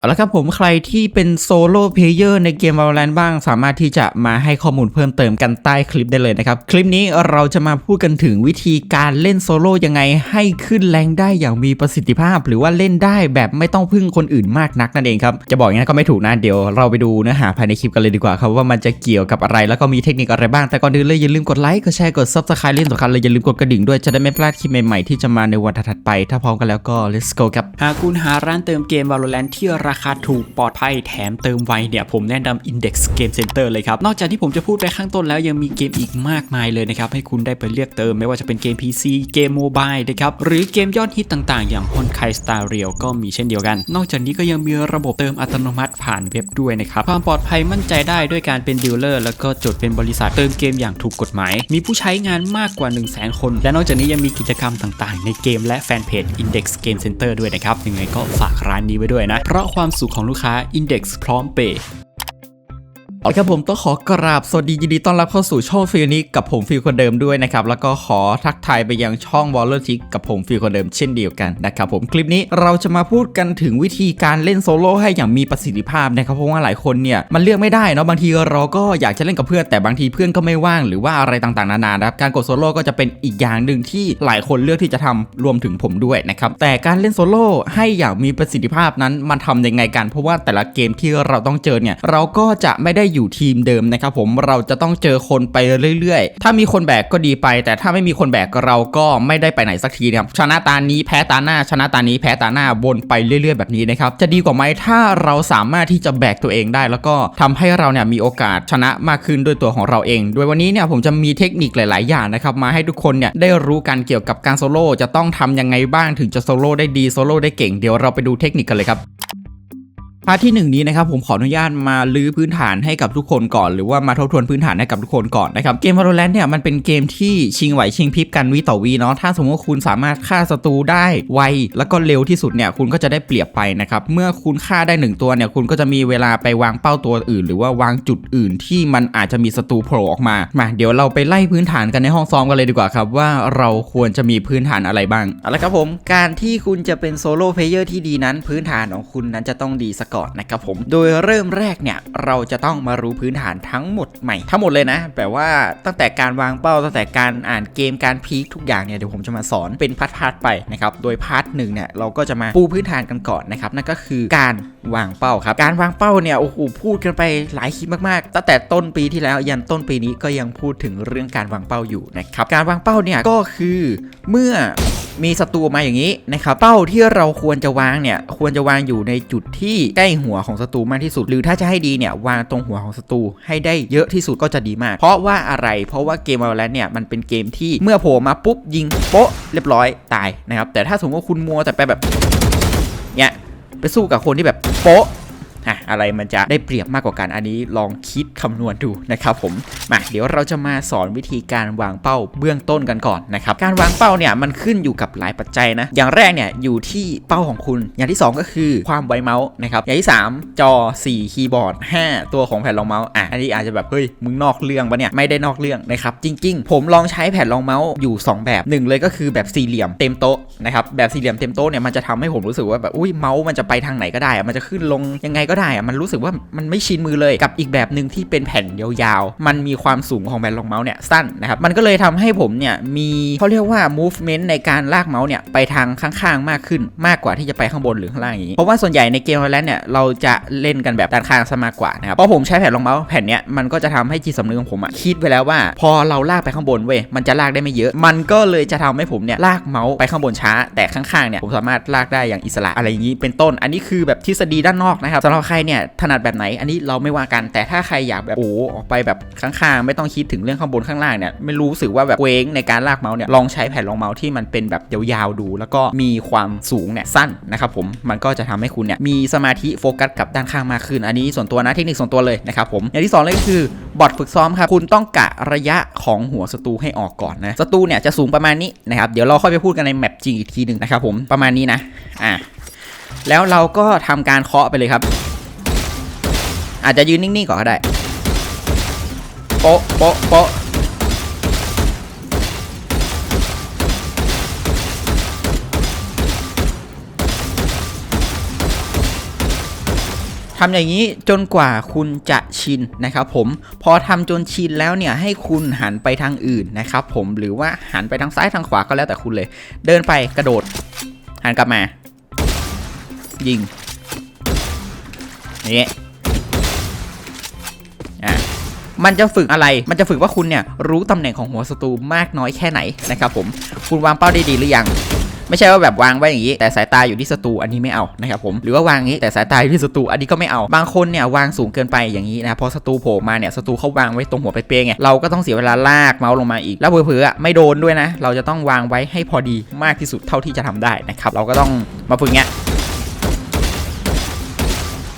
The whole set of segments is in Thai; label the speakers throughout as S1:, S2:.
S1: เอาละครับผมใครที่เป็นโซโล่เพลเยอร์ในเกม Valorant บ้าง สามารถที่จะมาให้ข้อมูลเพิ่มเติมกันใต้คลิปได้เลยนะครับ คลิปนี้เราจะมาพูดกันถึงวิธีการเล่นโซโล่ยังไงให้ขึ้นแรงได้อย่างมีประสิทธิภาพ หรือว่าเล่นได้แบบไม่ต้องพึ่งคนอื่นมากนักนั่นเองครับ จะบอกอย่างนั้นก็ไม่ถูกนะเดี๋ยวเราไปดูเนื้อหาภายในคลิปกันเลยดีกว่าครับว่ามันจะเกี่ยวกับอะไรแล้วก็มีเทคนิคอะไรบ้างแต่ก่อนอื่นเลยอย่าลืมกดไลค์กดแชร์กด subscribe เล่นสำคัญเลยอย่าลืมกดกระดิ่งด้วยจะได้ไม่พลาดคลิปใหม่ๆที่จะมาในวันถัดไป ถ้าพร้อมกันแล้วก็ let's go ครับ
S2: หากคุณหาร้านเติมเกม Valorant ที่รราคาถูกปลอดภัยแถมเติมไวเนี่ยผมแนะนำ Index Game Center เลยครับ นอกจากที่ผมจะพูดไปข้างต้นแล้วยังมีเกมอีกมากมายเลยนะครับ ให้คุณได้ไปเลือกเติมไม่ว่าจะเป็นเกม PC เกมโมบายนะครับหรือเกมยอดฮิตต่างๆ อย่าง Honkai Star Rail ก็มีเช่นเดียวกัน นอกจากนี้ก็ยังมีระบบเติมอัตโนมัติผ่านเว็บด้วยนะครับความปลอดภัยมั่นใจได้ด้วยการเป็นดีลเลอร์แล้วก็จดเป็นบริษัทเติมเกมอย่างถูกกฎหมาย มีผู้ใช้งานมากกว่า 1 0 0 0 0แคน และนอกจากนี้ยังมีกิจกรรมต่างๆ ในเกมและแฟนเพจ Index Game Center ด้วยนะครับยังไงก็ฝากร้านนี้ไว้ด้วยนะเพราะความความสุขของลูกค้า Index พร้อมเปย์
S1: เอาละครับผมต้องขอกราบสวัสดียินดีต้อนรับเข้าสู่ช่องฟิลนี้กับผมฟิลคนเดิมด้วยนะครับ แล้วก็ขอทักทายไปยังช่องวอลเลอร์ทิกกับผมฟิลคนเดิมเช่นเดียวกันนะครับผมคลิปนี้เราจะมาพูดกันถึงวิธีการเล่นโซโล่ให้อย่างมีประสิทธิภาพนะครับเพราะว่าหลายคนเนี่ยมันเลือกไม่ได้เนาะบางทีเราก็อยากจะเล่นกับเพื่อนแต่บางทีเพื่อนก็ไม่ว่างหรือว่าอะไรต่างๆนานานะครับการกดโซโล่ก็จะเป็นอีกอย่างหนึ่งที่หลายคนเลือกที่จะทำรวมถึงผมด้วยนะครับแต่การเล่นโซโล่ให้อย่างมีประสิทธิภาพนั้นมันทำยังไงกัน เพราะว่าแต่ละเกมที่เราต้องเจอเนี่ยเราก็จะไม่ได้อยู่ทีมเดิมนะครับผมเราจะต้องเจอคนไปเรื่อยๆ ถ้ามีคนแบกก็ดีไป แต่ถ้าไม่มีคนแบกเราก็ไม่ได้ไปไหนสักทีนะครับชนะตานี้แพ้ตาหน้า ชนะตานี้แพ้ตาหน้าวนไปเรื่อย ๆ แบบนี้นะครับจะดีกว่าไหมถ้าเราสามารถที่จะแบกตัวเองได้ แล้วก็ทำให้เราเนี่ยมีโอกาสชนะมากขึ้นด้วยตัวของเราเอง โดยวันนี้เนี่ยผมจะมีเทคนิคหลาย ๆ อย่างนะครับมาให้ทุกคนเนี่ยได้รู้กันเกี่ยวกับการโซโล่จะต้องทำยังไงบ้างถึงจะโซโล่ได้ดีโซโล่ได้เก่งเดี๋ยวเราไปดูเทคนิคกันเลยครับาร์ทที่หนึ่งนี้นะครับผมขออนุญาตมาลื้อพื้นฐานให้กับทุกคนก่อน หรือว่ามาทบทวนพื้นฐานให้กับทุกคนก่อนนะครับเกม Valorant เนี่ยมันเป็นเกมที่ชิงไหวชิงพริบกันวิต่อวีเนาะถ้าสมมติว่าคุณสามารถฆ่าศัตรูได้ไวแล้วก็เร็วที่สุดเนี่ยคุณก็จะได้เปรียบไปนะครับเมื่อคุณฆ่าได้หนึ่งตัวเนี่ยคุณก็จะมีเวลาไปวางเป้าตัวอื่น หรือว่าวางจุดอื่นที่มันอาจจะมีศัตรูโผล่ออกมามาเดี๋ยวเราไปไล่พื้นฐานกันในห้องซ้อมกันเลยดีกว่าครับว่าเราควรจะมีพื้นฐานอะไรบ้างเอาละครับผมการที่คุณจะเป็นโซโล่เพลเยอร์ที่ดีนั้นพื้นฐานของคุณนั้นจะต้องดีซะก่อนนะครับผมโดยเริ่มแรกเนี่ยเราจะต้องมารู้พื้นฐานทั้งหมดใหม่ทั้งหมดเลยนะแปลว่าตั้งแต่การวางเป้าตั้งแต่การอ่านเกมการพีคทุกอย่างเนี่ยเดี๋ยวผมจะมาสอนเป็นพาร์ทๆไปนะครับโดยพาร์ทหนึ่งเนี่ยเราก็จะมาปูพื้นฐานกันก่อนนะครับนั่นก็คือการวางเป้าครับ การวางเป้าเนี่ยโอ้โหพูดกันไปหลายคลิปมากๆ ตั้งแต่ต้นปีที่แล้วยันต้นปีนี้ก็ยังพูดถึงเรื่องการวางเป้าอยู่นะครับ การวางเป้าเนี่ยก็คือเมื่อมีศัตรูมาอย่างนี้นะครับ เป้าที่เราควรจะวางเนี่ยควรจะวางอยู่ในจุดที่ใกล้หัวของศัตรูมากที่สุด หรือถ้าจะให้ดีเนี่ยวางตรงหัวของศัตรูให้ได้เยอะที่สุดก็จะดีมาก เพราะว่าอะไร เพราะว่าเกม Valorant เนี่ยมันเป็นเกมที่เมื่อโผล่มาปุ๊บยิงโป๊ะเรียบร้อยตายนะครับแต่ถ้าสมมติว่าคุณมัวแต่ไปแบบเนี่ย ไปสู้กับคนที่แบบโป๊ะ อะอะไรมันจะได้เปรียบมากกว่ากันอันนี้ลองคิดคำนวณดูนะครับผมมาเดี๋ยวเราจะมาสอนวิธีการวางเป้าเบื้องต้นกันก่อนนะครับการวางเป้าเนี่ยมันขึ้นอยู่กับหลายปัจจัยนะอย่างแรกเนี่ยอยู่ที่เป้าของคุณ อย่างที่ 2 ก็คือความไวเมาส์นะครับอย่างที่ 3 จอ 4 คีย์บอร์ด 5 ตัวของแผ่นรองเมาส์อะอันนี้อาจจะแบบเฮ้ยมึงนอกเรื่องปะเนี่ยไม่ได้นอกเรื่องนะครับจริง ๆ ผมลองใช้แผ่นรองเมาส์อยู่ 2 แบบหนึ่งเลยก็คือแบบสี่เหลี่ยมเต็มโต๊ะนะครับแบบสี่เหลี่ยมเต็มโต๊ะเนี่ยมันจะทำให้ผมรู้สึกว่าแบบอุ้ยเมาส์มันจะไปทางไหนก็ได้อะมันจะขึ้นลงยังไงก็ได้อะมันรู้สึกว่ามันไม่ชินมือเลยกับอีกแบบหนึ่งที่เป็นแผ่นยาวๆ มันมีความสูงของแผ่นรองเมาส์เนี่ยสั้นนะครับ มันก็เลยทำให้ผมเนี่ยมีเขาเรียกว่า movement ในการลากเมาส์เนี่ยไปทางข้างๆมากขึ้นมากกว่าที่จะไปข้างบนหรือข้างล่างอย่างนี้ เพราะว่าส่วนใหญ่ในเกมแลนเนี่ยเราจะเล่นกันแบบด้านข้างซะมากกว่านะครับ เพราะผมใช้แผ่นรองเมาส์แผ่นเนี้ยมันก็จะทำให้จิตสำนึกของผมอะคิดไว้แล้วว่า พอเราลากไปข้างบนเว้ยมันจะลากได้ไม่เยอะ มันก็เลยจะทำให้ผมเนี่ยลากเมาส์ไปข้างบนช้า แต่ข้างๆเนี่ยผมสามารถลากได้อย่างอิสระอะไรอย่างนี้เป็นต้น อันนี้คือแบบทฤษฎีด้านนอกนะครับสำหรับใครเนี่ยถนัดแบบไหน อันนี้เราไม่ว่ากัน แต่ถ้าใครอยากแบบโอ้ออกไปแบบข้างๆ ไม่ต้องคิดถึงเรื่องข้างบนข้างล่างเนี่ย ไม่รู้สึกว่าแบบเว้งในการลากเมาส์เนี่ย ลองใช้แผ่นรองเมาส์ที่มันเป็นแบบยาวๆดู แล้วก็มีความสูงเนี่ยสั้นนะครับผม มันก็จะทำให้คุณเนี่ยมีสมาธิโฟกัสกับด้านข้างมากขึ้น อันนี้ส่วนตัวนะเทคนิคส่วนตัวเลยนะครับผม อย่างที่สองเลยก็คือบอทฝึกซ้อมครับ คุณต้องกะระยะของหัวศัตรูให้ออกก่อนนะ ศัตรูเนี่ยจะสูงประมาณนี้นะครับ เดี๋ยวเราค่อยไปพูดกันในแมปจริงอีกทีหนึ่งนะครับผม ประมาณนี้นะ อะแล้วเราก็ทำการเคาะไปเลยครับ อาจจะยืนนิ่งๆก่อนก็ได้ โป๊ะโป๊ะโป๊ะทำอย่างนี้จนกว่าคุณจะชินนะครับผมพอทำจนชินแล้วเนี่ยให้คุณหันไปทางอื่นนะครับผมหรือว่าหันไปทางซ้ายทางขวาก็แล้วแต่คุณเลย เดินไปกระโดด หันกลับมา ยิงนี่ มันจะฝึกอะไร มันจะฝึกว่าคุณเนี่ยรู้ตำแหน่งของหัวศัตรูมากน้อยแค่ไหนนะครับผมคุณวางเป้าได้ดีหรือยังไม่ใช่ว่าแบบวางไว้อย่างนี้ แต่สายตาอยู่ที่ศัตรูอันนี้ไม่เอานะครับผมหรือว่าวางอย่างนี้แต่สายตาอยู่ที่ศัตรูอันนี้ก็ไม่เอาบางคนเนี่ยวางสูงเกินไปอย่างนี้นะพอศัตรูโผล่มาเนี่ยศัตรูเขาวางไว้ตรงหัวเป๊ะๆไงเราก็ต้องเสียเวลาลากเมาส์ลงมาอีกแล้วเผลอๆอะไม่โดนด้วยนะ เราจะต้องวางไว้ให้พอดีมากที่สุดเท่าที่จะทำได้นะครับเราก็ต้องมาฝึกเงี้ย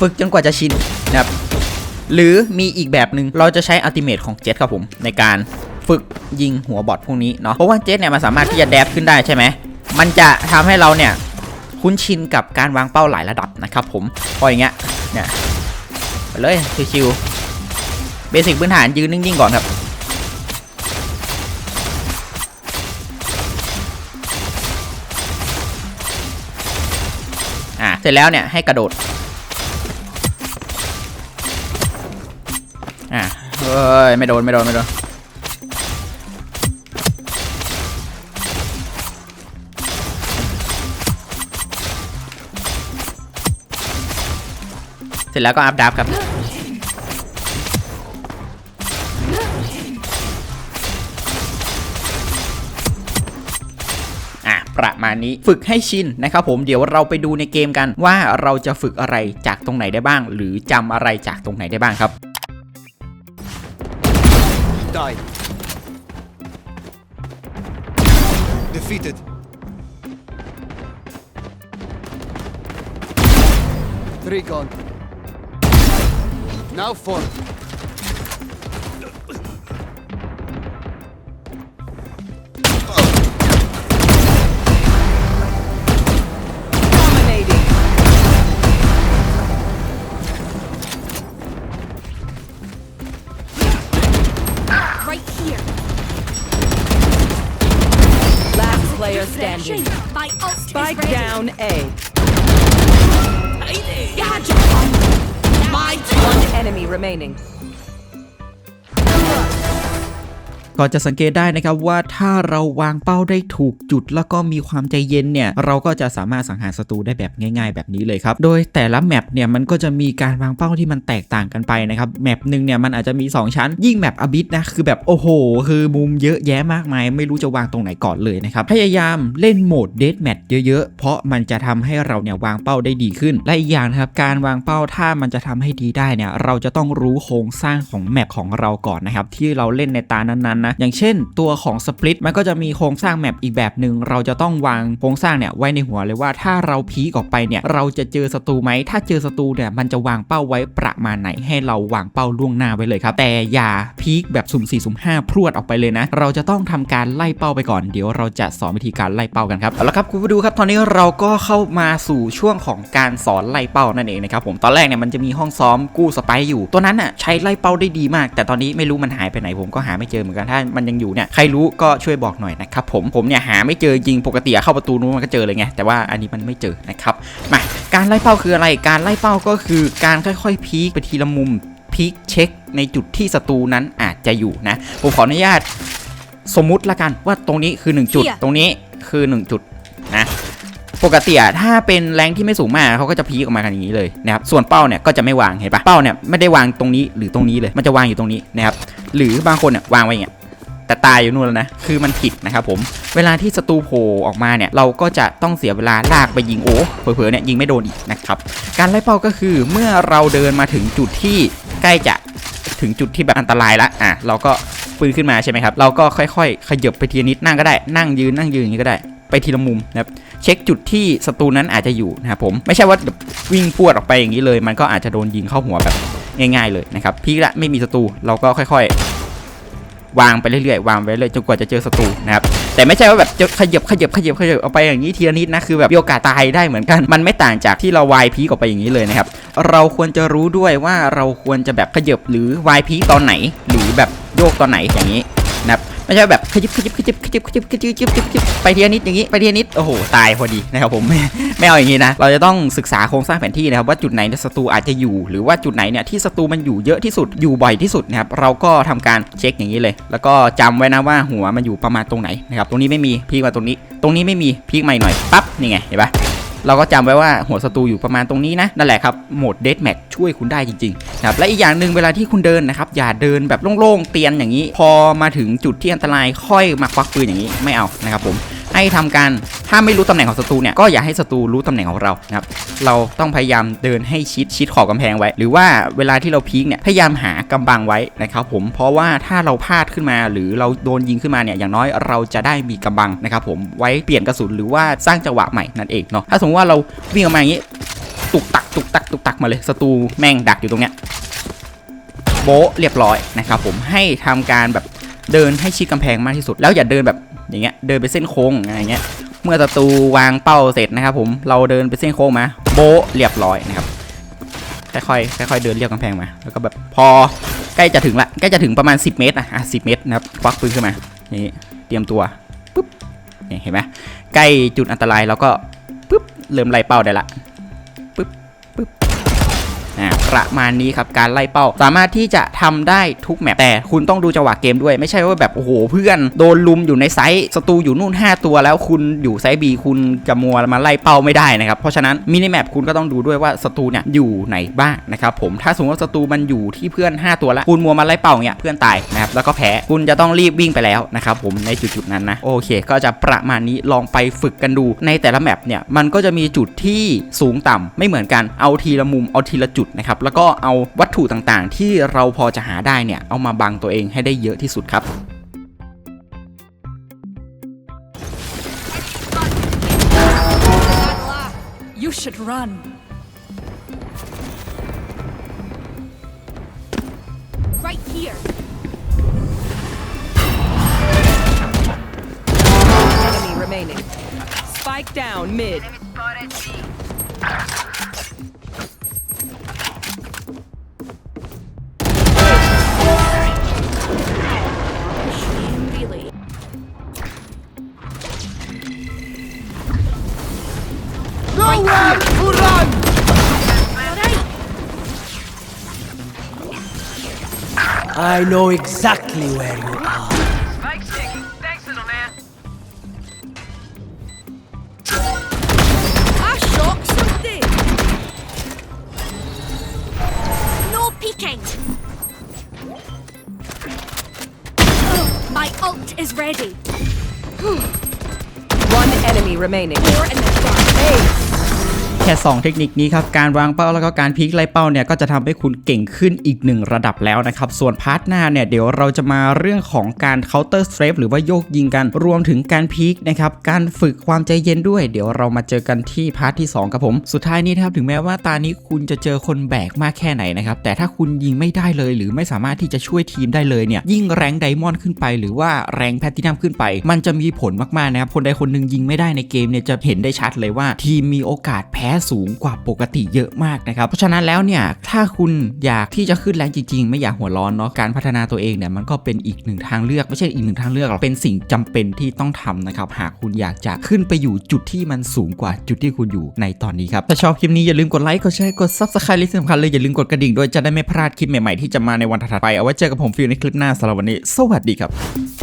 S1: ฝึกจนกว่าจะชินนะครับ หรือมีอีกแบบหนึ่งเราจะใช้อัลติเมทของเจ็ตครับผม ในการฝึกยิงหัวบอทพวกนี้เนาะเพราะว่าเจ็ตเนี่ยมันสามารถที่จะแดบขึ้นได้ใช่ไหมมันจะทำให้เราเนี่ยคุ้นชินกับการวางเป้าหลายระดับนะครับผมพออย่างเงี้ยเนี่ยไปเลยชิวๆเบสิกพื้นฐานยืนนิ่งๆก่อนครับอะเสร็จแล้วเนี่ยให้กระโดด ยไม่โดนไม่โดนไม่โดนเสร็จแล้วก็อัพดับครับ อะ ประมาณนี้ฝึกให้ชินนะครับผมเดี๋ยวเราไปดูในเกมกันว่าเราจะฝึกอะไรจากตรงไหนได้บ้าง หรือจำอะไรจากตรงไหนได้บ้างครับ
S3: Died. Defeated. Three gone. Now four.
S4: Ult
S5: Spike
S4: is ready.
S5: down A.
S4: Gotcha. My
S5: One enemy remaining.
S1: ก็จะสังเกตได้นะครับว่าถ้าเราวางเป้าได้ถูกจุด แล้วก็มีความใจเย็นเนี่ยเราก็จะสามารถสังหารศัตรูได้แบบง่าย ๆ แบบนี้เลยครับ โดยแต่ละแมปเนี่ยมันก็จะมีการวางเป้าที่มันแตกต่างกันไปนะครับแมปหนึ่งเนี่ยมันอาจจะมี 2 ชั้น ยิ่งแมปอบิสนะคือแบบโอ้โห คือมุมเยอะแยะมากมาย ไม่รู้จะวางตรงไหนก่อนเลยนะครับพยายามเล่นโหมดเดทแมทเยอะๆ เพราะมันจะทำให้เราเนี่ยวางเป้าได้ดีขึ้น และอีกอย่างนะครับการวางเป้าถ้ามันจะทำให้ดีได้เนี่ยเราจะต้องรู้โครงสร้างของแมปของเราก่อนนะครับที่เราเล่นในตานั้นๆนะอย่างเช่น ตัวของสปลิตมันก็จะมีโครงสร้างแมปอีกแบบหนึ่งเราจะต้องวางโครงสร้างเนี่ยไว้ในหัวเลยว่าถ้าเราพีกออกไปเนี่ยเราจะเจอศัตรูไหมถ้าเจอศัตรูเนี่ยมันจะวางเป้าไว้ประมาณไหนให้เราวางเป้าล่วงหน้าไว้เลยครับ แต่อย่าพีกแบบสุ่ม4สุ่ม5พรวดออกไปเลยนะ เราจะต้องทำการไล่เป้าไปก่อนเดี๋ยวเราจะสอนวิธีการไล่เป้ากันครับเอาละครับคุณผู้ดูครับตอนนี้เราก็เข้ามาสู่ช่วงของการสอนไล่เป้านั่นเองนะครับผมตอนแรกเนี่ยมันจะมีห้องซ้อมกู้สไปอยู่ ตัวนั้นอะใช้ไล่เป้าได้ดีมาก แต่ตอนนี้ไม่รู้มันหายไปไหนผมก็หาไม่เจอเหมือนกันถ้ามันยังอยู่เนี่ยใครรู้ก็ช่วยบอกหน่อยนะครับผมผมเนี่ยหาไม่เจอจริงปกติอะเข้าประตูนู้นมันก็เจอเลยไงแต่ว่าอันนี้มันไม่เจอนะครับมาการไล่เป้าคืออะไร การไล่เป้าก็คือการค่อยๆพีคไปทีละมุมพีคเช็คในจุดที่ศัตรูนั้นอาจจะอยู่นะผมขออนุญาตสมมุติละกันว่าตรงนี้คือ 1 จุด
S4: เหี้ย
S1: ตรงนี้คือ 1 จุดนะปกติอะถ้าเป็นแรงที่ไม่สูงมากเขาก็จะพีกออกมากันอย่างนี้เลยนะครับส่วนเป้าเนี่ยก็จะไม่วางเห็นปะเป้าเนี่ยไม่ได้วางตรงนี้หรือตรงนี้เลย มันจะวางอยู่ตรงนี้นะครับหรือบางคนเนี่ยวางไว้อย่างเงี้ย แต่ตายอยู่นู่นแล้วนะ คือมันผิดนะครับผม เวลาที่ศัตรูโผล่ออกมาเนี่ย เราก็จะต้องเสียเวลาลากไปยิงโอ้เผลอๆเนี่ยยิงไม่โดนอีกนะครับ การไล่เป้าก็คือเมื่อเราเดินมาถึงจุดที่ใกล้จะถึงจุดที่แบบอันตรายละอะเราก็ปืนขึ้นมาใช่ไหมครับ เราก็ค่อยๆ ขยับไปทีนิดนั่งก็ได้ นั่งยืนนั่งยืนอย่างนี้ก็ได้ ไปทีละมุมนะครับ เช็คจุดที่ศัตรูนั้นอาจจะอยู่นะครับผม ไม่ใช่ว่าแบบวิ่งพวดออกไปอย่างนี้เลย มันก็อาจจะโดนยิงเข้าหัวแบบง่ายๆเลยนะครับพีกละไม่มีศัตรูเราก็ค่อยๆ วางไปเรื่อยๆวางไปเรื่อยจนกว่าจะเจอศัตรูนะครับแต่ไม่ใช่ว่าแบบจะขยับขยับขยับขยับเอาไปอย่างนี้ทีละนิดนะคือแบบมีโอกาสตายได้เหมือนกัน มันไม่ต่างจากที่เราวายพีกออกไปอย่างนี้เลยนะครับเราควรจะรู้ด้วยว่าเราควรจะแบบขยับหรือวายพีตอนไหน หรือแบบโยกตอนไหนอย่างนี้นะครับ ไม่ใช่แบบขยิบขยิบขยิบขยิบขยิบขยิบขยิบขยิบไปทีละนิดอย่างนี้ไปทีละนิดโอ้โหตายพอดีนะครับผมไม่ไม่เอาอย่างนี้นะเราจะต้องศึกษาโครงสร้างแผนที่นะครับว่าจุดไหนเนี่ยศัตรูอาจจะอยู่ หรือว่าจุดไหนเนี่ยที่ศัตรูมันอยู่เยอะที่สุดอยู่บ่อยที่สุดนะครับเราก็ทำการเช็คอย่างนี้เลย แล้วก็จำไว้นะว่าหัวมันอยู่ประมาณตรงไหนนะครับตรงนี้ไม่มีพีกมาตรงนี้ ตรงนี้ไม่มีพีกใหม่หน่อยปั๊บนี่ไงเห็นปะ เราก็จำไว้ว่าหัวศัตรูอยู่ประมาณตรงนี้นะนั่นแหละครับโหมดเดสแมทช่วยคุณได้จริงๆครับและอีกอย่างหนึ่งเวลาที่คุณเดินนะครับอย่าเดินแบบโล่งๆเตียนอย่างนี้ พอมาถึงจุดที่อันตรายค่อยมาควักปืนอย่างนี้ไม่เอานะครับผม ให้ทำการถ้าไม่รู้ตำแหน่งของศัตรูเนี่ยก็อย่าให้ศัตรูรู้ตำแหน่งของเรานะครับเราต้องพยายามเดินให้ชิดชิดขอบกำแพงไว้ หรือว่าเวลาที่เราพีคเนี่ยพยายามหากำบังไว้นะครับผมเพราะว่าถ้าเราพลาดขึ้นมา หรือเราโดนยิงขึ้นมาเนี่ยอย่างน้อยเราจะได้มีกำบังนะครับผมไว้เปลี่ยนกระสุนหรือว่าสร้างจังหวะใหม่นั่นเองเนาะถ้าสมมติว่าเราวิ่งออกมาอย่างนี้ตุกตักตุกตักตุกตักมาเลยศัตรูแม่งดักอยู่ตรงเนี้ยโบะเรียบร้อยนะครับผมให้ทำการแบบเดินให้ชิดกำแพงมากที่สุด แล้วอย่าเดินแบบ อย่างเงี้ยเดินไปเส้นโค้งอะไรเงี้ยเมื่อศัตรูวางเป้าเสร็จนะครับผมเราเดินไปเส้นโค้งมาโบเรียบร้อยนะครับค่อยๆค่อยๆเดินเรียบกำแพงมา แล้วก็แบบพอใกล้จะถึงละใกล้จะถึงประมาณ 10 เมตรอะอะ10เมตรนะครับควักปืนขึ้นมานี่เตรียมตัวปุ๊บเห็นไหมใกล้จุดอันตรายเราก็ปุ๊บเริ่มไล่เป้าได้ละ ประมาณนี้ครับการไล่เป้า สามารถที่จะทำได้ทุกแมปแต่คุณต้องดูจังหวะเกมด้วย ไม่ใช่ว่าแบบโอ้โหเพื่อนโดนลุมอยู่ในไซส์ศัตรูอยู่นู่น 5 ตัว แล้วคุณอยู่ไซส์บีคุณจะมัวมาไล่เป้าไม่ได้นะครับเพราะฉะนั้นมินิแมปคุณก็ต้องดูด้วยว่าศัตรูเนี่ยอยู่ไหนบ้างนะครับผมถ้าสมมติว่าศัตรูมันอยู่ที่เพื่อน 5 ตัวแล้วคุณมัวมาไล่เป้าเนี่ยเพื่อนตายนะครับแล้วก็แพ้คุณจะต้องรีบวิ่งไปแล้วนะครับผมในจุดๆนั้นนะโอเค ก็จะประมาณนี้ลองไปฝึกกันดูในแต่ละแมปเนี่ยมันก็จะมีจุดที่สูงต่ำไม่เหมือนกันเอาทีละมุมเอาทีละจุดนะครับแล้วก็เอาวัตถุต่างๆ ที่เราพอจะหาได้เนี่ยเอามาบังตัวเองให้ได้เยอะที่สุดครับ
S4: should run. Right here.
S5: Enemy remaining. Spike
S6: I know exactly where you are.
S4: I shot something. No peeking. Oh, my ult is ready.
S5: One enemy remaining.
S4: More in the dark.
S1: แค่ 2 เทคนิคนี้ครับ การวางเป้าแล้วก็การพลิกไล่เป้าเนี่ยก็จะทำให้คุณเก่งขึ้นอีกหนึ่งระดับแล้วนะครับ ส่วนพาร์ทหน้าเนี่ยเดี๋ยวเราจะมาเรื่องของการ counter strafe หรือว่าโยกยิงกัน รวมถึงการพลิกนะครับ การฝึกความใจเย็นด้วย เดี๋ยวเรามาเจอกันที่พาร์ทที่ 2 ครับผม สุดท้ายนี้นะครับถึงแม้ว่าตานี้คุณจะเจอคนแบกมากแค่ไหนนะครับ แต่ถ้าคุณยิงไม่ได้เลย หรือไม่สามารถที่จะช่วยทีมได้เลยเนี่ยยิ่งแรงไดมอนด์ขึ้นไป หรือว่าแรงแพลตินัมขึ้นไป มันจะมีผลมากๆนะครับคนใดคนหนึ่งยิงไม่ได้ในเกมเนี่ยจะเห็นได้ชัดเลยว่าทีมมีโอกาสแพ้สูงกว่าปกติเยอะมากนะครับ เพราะฉะนั้นแล้วเนี่ย ถ้าคุณอยากที่จะขึ้นแรงจริง ๆ ไม่อยากหัวร้อนเนาะการพัฒนาตัวเองเนี่ยมันก็เป็นอีกหนึ่งทางเลือกไม่ใช่อีกหนึ่งทางเลือกหรอกเป็นสิ่งจำเป็นที่ต้องทำนะครับหากคุณอยากจะขึ้นไปอยู่จุดที่มันสูงกว่าจุดที่คุณอยู่ในตอนนี้ครับถ้าชอบคลิปนี้อย่าลืมกดไลค์กดแชร์กด subscribe และที่สำคัญเลยอย่าลืมกดกระดิ่งด้วยจะได้ไม่พลาดคลิปใหม่ๆที่จะมาในวันถัดไปเอาไว้เจอกับผมฟิวในคลิปหน้าสำหรับวันนี้ สวัสดีครับ